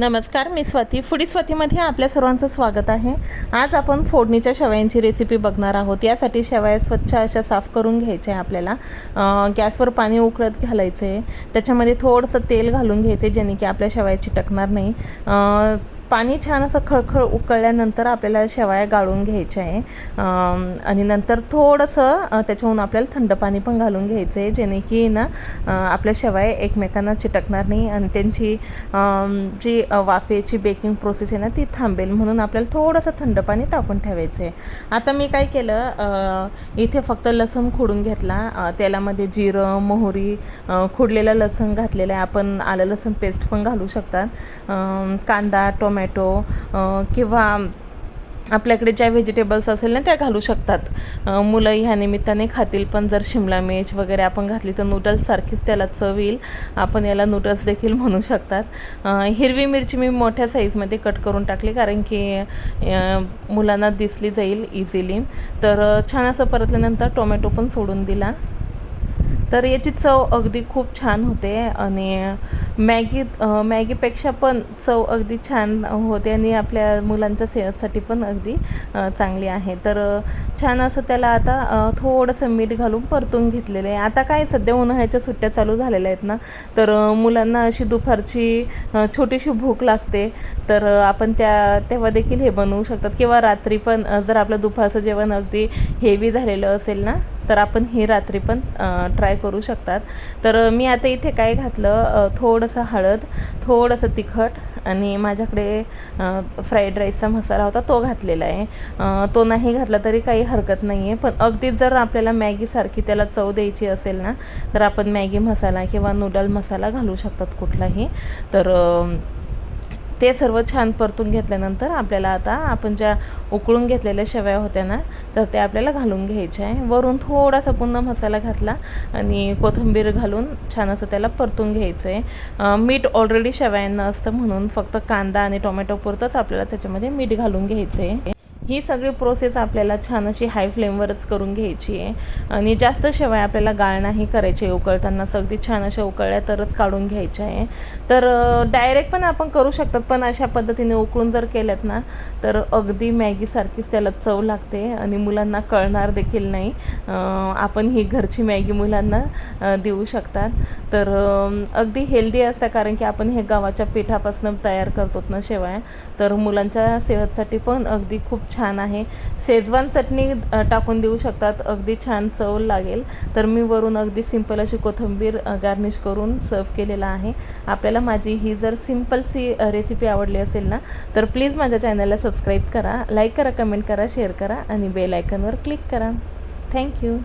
नमस्कार. मी स्वाती. फुडी स्वातीमध्ये आपल्या सर्वांचं स्वागत आहे. आज आपण फोडणीच्या शेवयांची रेसिपी बघणार आहोत. यासाठी शेवया स्वच्छ अशा साफ करून घ्यायच्या आहे आपल्याला. गॅसवर पाणी उकळत घालायचं. आहे त्याच्यामध्ये थोडंसं तेल घालून घ्यायचं आहे जेणे की आपल्या शेवया चिटकणार नाही. पाणी छान असं खळखळ उकळल्यानंतर आपल्याला शेवया गाळून घ्यायच्या आहे. आणि नंतर थोडंसं त्याच्याहून आपल्याला थंड पाणी पण घालून घ्यायचं आहे जेणे की ना आपल्या शेवया एकमेकांना चिटकणार नाही आणि त्यांची जी वाफेची बेकिंग प्रोसेस आहे ना ती थांबेल. म्हणून आपल्याला थोडंसं थंड पाणी टाकून ठेवायचं आहे. आता मी काय केलं इथे फक्त लसूण खोडून घेतला. तेलामध्ये जिरं मोहरी अ, खोडलेलं लसूण घातलेलं आहे. आपण आलं लसूण पेस्ट पण घालू शकतात. कांदा टोमॅटो टोमॅटो किंवा आपल्याकडे ज्या व्हेजिटेबल्स असेल ना त्या घालू शकतात. मुलं ह्या निमित्ताने खातील पण जर शिमला मिर्च वगैरे आपण घातली तर नूडल्ससारखीच त्याला चव येईल. आपण याला नूडल्स देखील म्हणू शकतात. हिरवी मिरची मी मोठ्या साईजमध्ये कट करून टाकली कारण की मुलांना दिसली जाईल इझिली तर छान असं परतल्यानंतर टोमॅटो पण सोडून दिला. तर याची चव अगदी खूप छान होते आणि मॅगी मॅगीपेक्षा पण चव अगदी छान होते आणि आपल्या मुलांच्या सेहतसाठी पण अगदी चांगली आहे. तर छान असं त्याला आता थोडंसं मीठ घालून परतून घेतलेलं आहे. आता काय सध्या उन्हाळ्याच्या सुट्ट्या चालू झालेल्या आहेत ना तर मुलांना अशी दुपारची छोटीशी भूक लागते. तर आपण त्या तेव्हा देखील हे बनवू शकतात. किंवा रात्री पण जर आपलं दुपारचं जेवण अगदी हेवी झालेलं असेल ना तर आपण ही रात्री पण ट्राय करू शकतात. तर मी आता इथे काय घातलं थोडंसं हळद थोडंसं तिखट आणि माझ्याकडे फ्राईड राईसचा मसाला होता तो घातलेला आहे. तो नाही घातला तरी काही हरकत नाही आहे पण अगदीच जर आपल्याला मॅगीसारखी त्याला चव द्यायची असेल ना तर आपण मॅगी मसाला किंवा नूडल मसाला घालू शकतात कुठलाही. तर ते सर्व छान परतून घेतल्यानंतर आपल्याला आता आपण ज्या उकळून घेतलेल्या शेवया होत्या ना तर त्या आपल्याला घालून घ्यायचे आहे. वरून थोडासा पुन्हा मसाला घातला आणि कोथिंबीर घालून छान असं त्याला परतून घ्यायचं आहे. मीठ ऑलरेडी शेवयांना असतं म्हणून फक्त कांदा आणि टोमॅटो पुरतंच आपल्याला त्याच्यामध्ये मीठ घालून घ्यायचं आहे. ही सगळी प्रोसेस आपल्याला छान अशी हाय फ्लेमवरच करून घ्यायची आहे. आणि जास्त शिवाय आपल्याला गाळ नाही करायची आहे उकळताना. अगदी छान अशा उकळल्या तरच काढून घ्यायच्या आहे. तर डायरेक्ट पण आपण करू शकतात पण अशा पद्धतीने उकळून जर केल्यात ना तर अगदी मॅगीसारखीच त्याला चव लागते आणि मुलांना कळणार देखील नाही. आपण ही घरची मॅगी मुलांना देऊ शकतात. तर अगदी हेल्दी असतं कारण की आपण हे गव्हाच्या पिठापासून तयार करतो ना शिवाय तर मुलांच्या सेहतसाठी पण अगदी खूप छान आहे. शेजवान चटणी टाकून देऊ शकतात. अगदी छान चव लागेल. तर मी वरून अगदी सिंपल अशी कोथिंबीर गार्निश करून सर्व केलेला आहे. आपल्याला माझी ही जर सिम्पलशी रेसिपी आवडली असेल ना तर प्लीज माझ्या चॅनलला सबस्क्राईब करा लाईक करा कमेंट करा शेअर करा आणि बेल आयकनवर क्लिक करा. Thank you